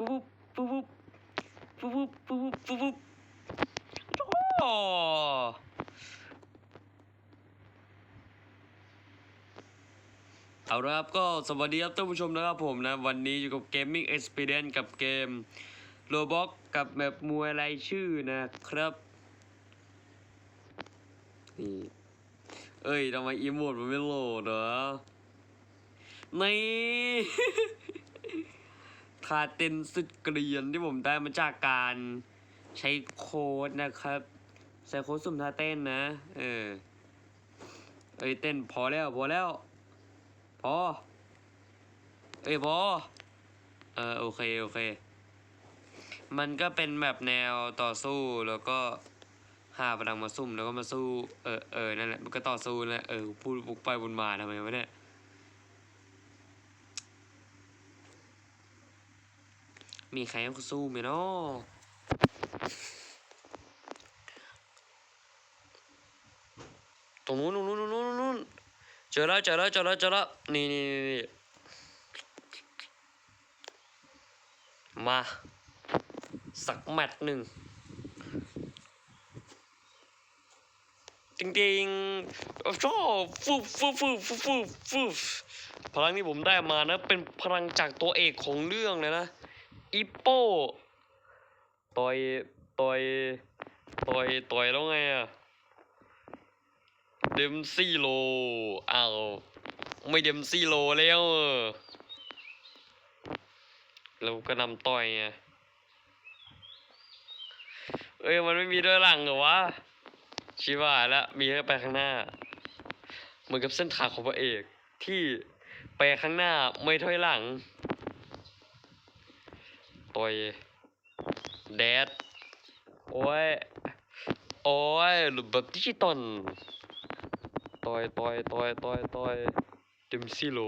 ปุ๊บปุ๊บปุ๊บปุ๊บปุ๊บปุ๊บปุ๊บโอ้เอาละครับก็สวัสดีครับท่านผู้ชมนะครับผมนะ วันนี้อยู่กับ Gaming Experience กับเกม Roblox กับแบบมวยรายชื่อนะครับนี่เอ้ยทำไมอีโมดมันไม่โหลดเหรอนี่าเต้นสุดเกลียนที่ผมได้มาจากการใช้โค้ดนะครับใช้โค้ดสุ่มท่าเต้นนะ เออเอ้ยเต้นพอแล้วพอแล้ว พอ เอ้ยพอ เออโอเคโอเค มันก็เป็นแบบแนวต่อสู้แล้วก็หาพลังมาซุ่มแล้วก็มาสู้ เออเออนั่นแหละมันก็ต่อสู้แหละเออพูดบุกไปบนมาทำไมวะเนี่ย มีใครให้เขาสู้ไหมเนาะตรงนู้นตรงนู้นตรงนู้นตรงนู้นเจอแล้วเจอแล้วเจอแล้วเจอแล้วนี่นี่นี่มาสักแมตช์หนึ่งจริงๆชอบฟูฟูฟูฟูฟูฟูพลังที่ผมได้มานะ เป็นพลังจากตัวเอกของเรื่องเลยนะ อีโป้ต่อยต่อยต่อยต่อยแล้วไงอะเดมซี่โลอ้าวไม่เดมซี่โลแล้วเราก็นำต่อยไงเอ้ยมันไม่มีด้วยหลังเหรอวะชิว่าแล้วมีแค่ไปข้างหน้า เหมือนกับเส้นทางของพระเอกที่ไปข้างหน้าไม่ถอยหลัง อยแดดโอ้ยโอ้ยหรือแบบดิจิตอลต่อยต่อยต่อยต่อยต่อยเดมซิโล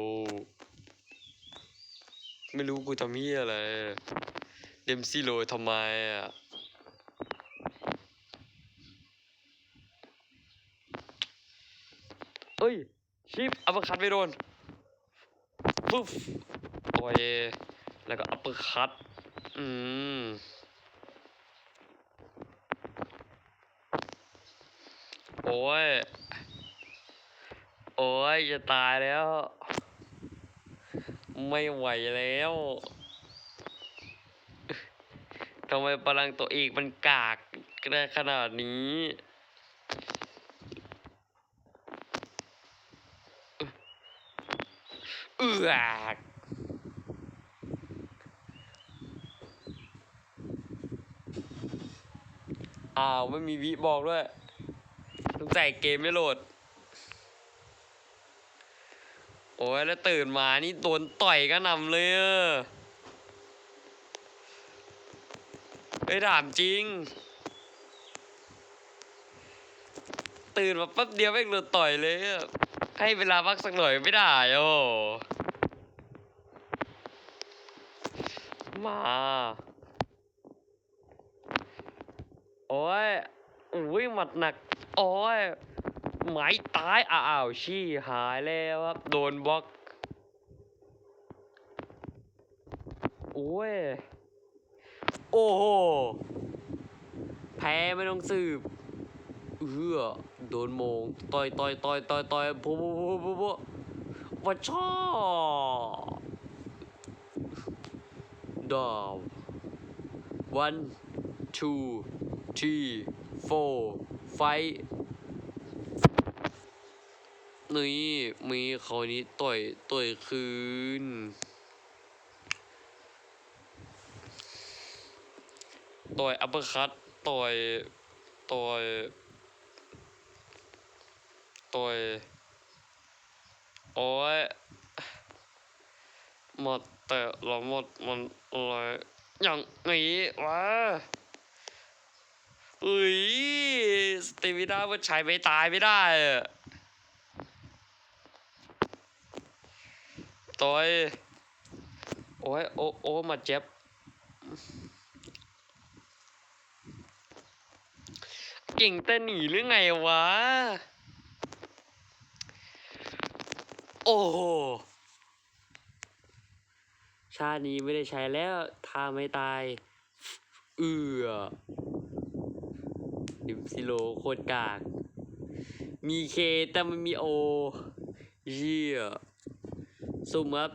ไม่รู้กูทำเฮียอะไรเดมซิโลทำไมอะเอ้ยชิปอัปเปอร์คัตไม่โดนปุ๊บต่อยแล้วก็อัปเปอร์คัต อืม โอ้ย โอ้ย จะตายแล้ว ไม่ไหวแล้วทำไมพลังตัวเอกมันกากได้ขนาดนี้ เอือก อ้าวไม่มีวิบอกด้วยต้องใส่เกมไม่โหลด โอ้ยแล้วตื่นมานี่โดนต่อยก็นำเลยเฮ้ยถามจริง ตื่นมาแป๊บเดียวแม่งโดนต่อยเลยให้เวลาพักสักหน่อยไม่ได้โอ้มา โอ้ยอุ้ยหมัดหนัก โอ้ยไม้ตาย อ้าวชี้หายแล้วครับ โดนบล็อกโอ้ย โอ้โห แพ้ไม่ต้องสืบ เอือโดนโมง ต่อยต่อยต่อยต่อยต่อยปุ๊บปุ๊บปุ๊บปุ๊บวัชชอดาว one two three four five นี่มีเขาวนี้ต่อยต่อยคืน ต่อยอัปเปอร์คัตต่อยต่อยต่อยโอ้ยหมดแต่เราหมดมันอะไรอย่างนี้วะ อุ้ยสเตมินามันใช้ไม่ตายไม่ได้อะต่อยโอ้ยโอ้โอ้มาเจ็บเก่งแต่หนีหรือไงวะ โอ้โหชาตินี้ไม่ได้ใช้แล้วท่าไม่ตาย เอือ ดิมซิโลโคตรกากมีเคแต่ไม่มีโอเยี่ยสุ่มครับ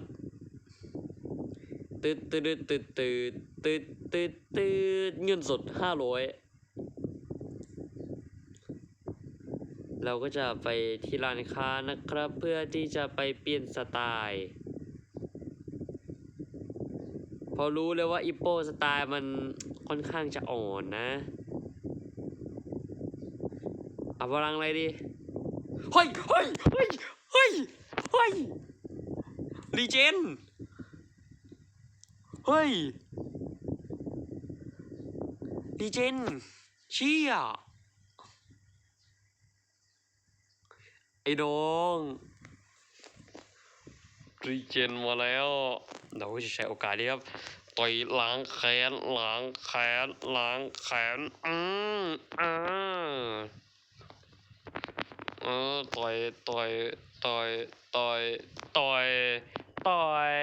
ตืดตืดตืดตืดตืดตืดตืดเงินสดห้าร้อยเราก็จะไปที่ร้านค้านะครับ เพื่อที่จะไปเปลี่ยนสไตล์ พอรู้เลยว่าอิปโปสไตล์มันค่อนข้างจะอ่อนนะ พลังอะไรดี เฮ้ย เฮ้ย เฮ้ย เฮ้ย เฮ้ย รีเจน เฮ้ย รีเจน เชี่ย ไอ้ดองรีเจนมาแล้วเราจะใช้โอกาสนี้ครับต่อยล้างแขนล้างแขนล้างแขนอืมอ่า ออต่อยต่อยต่อยต่อยต่อยต่อย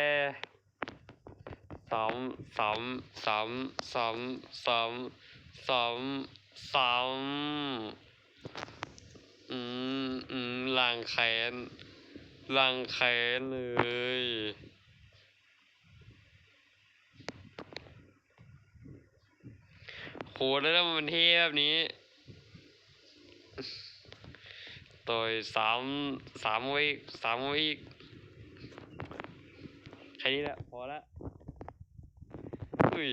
สามสามสามสามสามสามสามอืมอืมล้างแขนล้างแขนเลยโหแล้วมันเทแบบนี้ ต่อยสามสามวิสามวิแค่นี้แหละพอละอุ้ย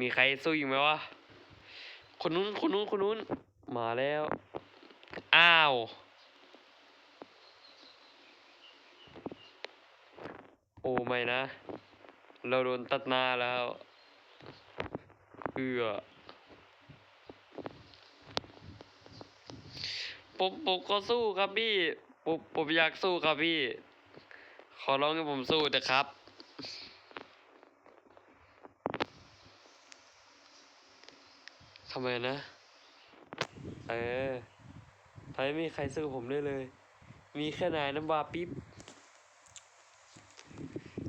มีใครสู้อีกไหมวะ คนนู้น คนนู้น คนนู้น มาแล้ว อ้าว โอ้ไม่นะ เราโดนตัดหน้าแล้ว เอือ ผมผมก็สู้ครับพี่ผมผมอยากสู้ครับพี่ ขอร้องให้ผมสู้เถอะครับ ทำไมนะ เออถ้าไม่มีใครสู้ผมได้เลย มีแค่นายน้ำวาปิ๊บ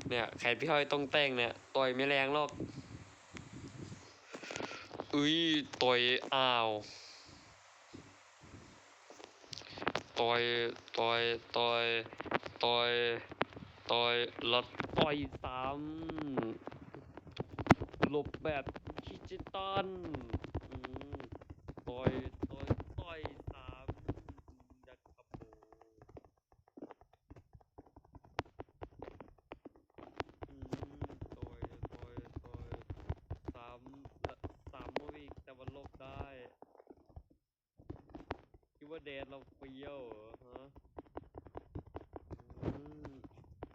เนี่ยใครพี่ห้อยต้องแต่งเนี่ย ต่อยไม่แรงหรอก อุ้ย ต่อยอ้าว ต่อยต่อยต่อยต่อยต่อยแล้วต่อยซ้ำหลบแบบดิจิตอลต่อยต่อยต่อยซ้ำยัดกระโปงต่อยต่อยต่อยซ้ำและซ้ำมาอีกแต่มันหลบได้คิดว่าแดนเรา เฟี้ยวเหรอฮะ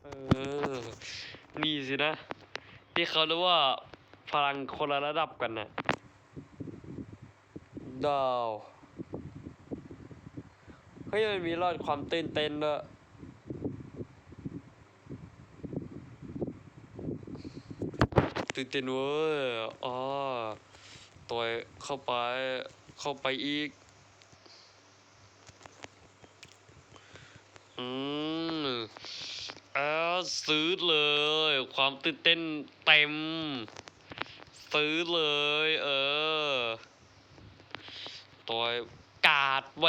เออ นี่สินะ ที่เขาเรียกว่าพลังคนละระดับกันนะดาว เฮ้ย มันมีรอดความตื่นเต้นด้วยตื่นเต้นเว้ยอ๋อต่อยเข้าไป เข้าไปอีก อืมเออซื้อเลย ความตื่นเต้นเต็ม ซื้อเลย เออต่อยกาดเว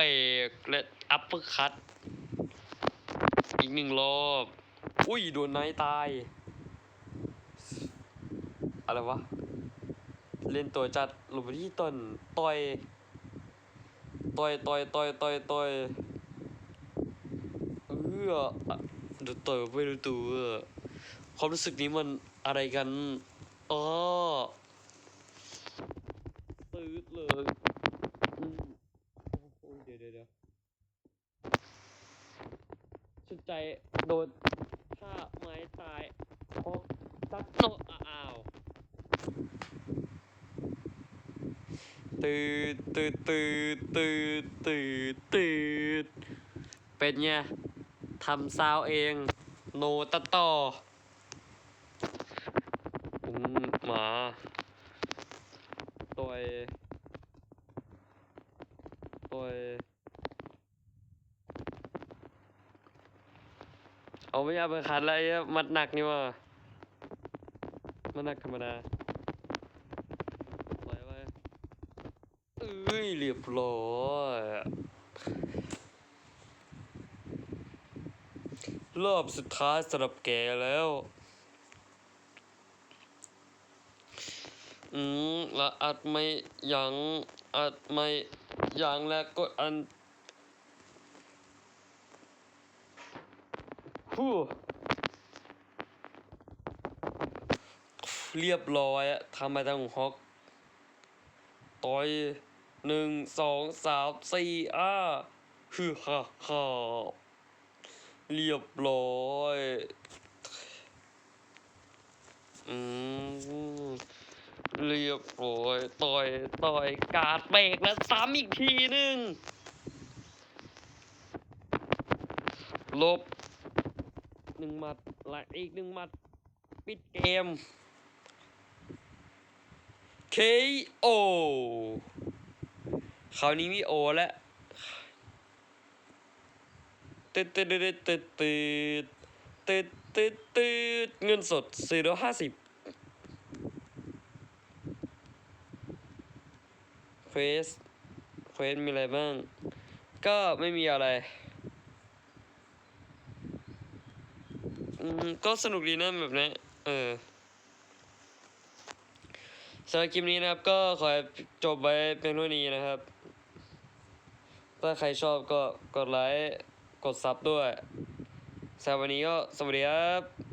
กและอัปเปอร์คัตอีกหนึ่งรอบ อุ้ย โดนไนท์ตาย อะไรวะ เล่นตัวจัดหลบไปที่ต้นต่อยต่อยต่อยต่อยต่อยต่อย อออดี๋ยวต่อยไม่รู้ตัวความรู้สึกนี้มันอะไรกันอ๋อตืดเลยอือเดี๋ยวเดี๋ยวเดี๋ยวสุดใจโดนฆ่าไม้ตายออกซักโตอ้าวตืดตืดตืดตืดตืดตืดเป็นไง ทำซาวเอง โนตัดต่อมหมาตัวตัวเอาไม่เอาไปคัดแล้วไอ้มัดหนักนี่ว่ามัดหนักธรรมดาปล่อยไว้เอ้ยเรียบร้อย รอบสุดท้ายสำหรับแกแล้ว อืมและอัดไม่ยั้งอัดไม่ยั้งและกดอันฮู้เรียบร้อยอะทำไมต้งฮอกต่อยหนึ่งสองสามสี่อ้าฮือฮ่าฮ่า เรียบร้อยอืมเรียบร้อยต่อยต่อยกาดเบรกแล้วซ้ำอีกทีหนึ่งลบหนึ่งหมัดและอีกหนึ่งหมัด ปิดเกม KO คราวนี้มีโอแล้ว ตึ๊ดตึ๊ดตึ๊ดตึ๊ดตึ๊ดตึ๊ดตึ๊ดตึ๊ดเงินสดสี่ร้อยห้าสิบเควสเควสมีอะไรบ้าง ก็ไม่มีอะไรอืมก็สนุกดีนะแบบนี้เออสำหรับคลิปนี้นะครับ ก็ขอจบไว้เป็นเท่านี้นะครับ ถ้าใครชอบก็กดไลค์ กดซับด้วยสำหรับวันนี้ก็สวัสดีครับ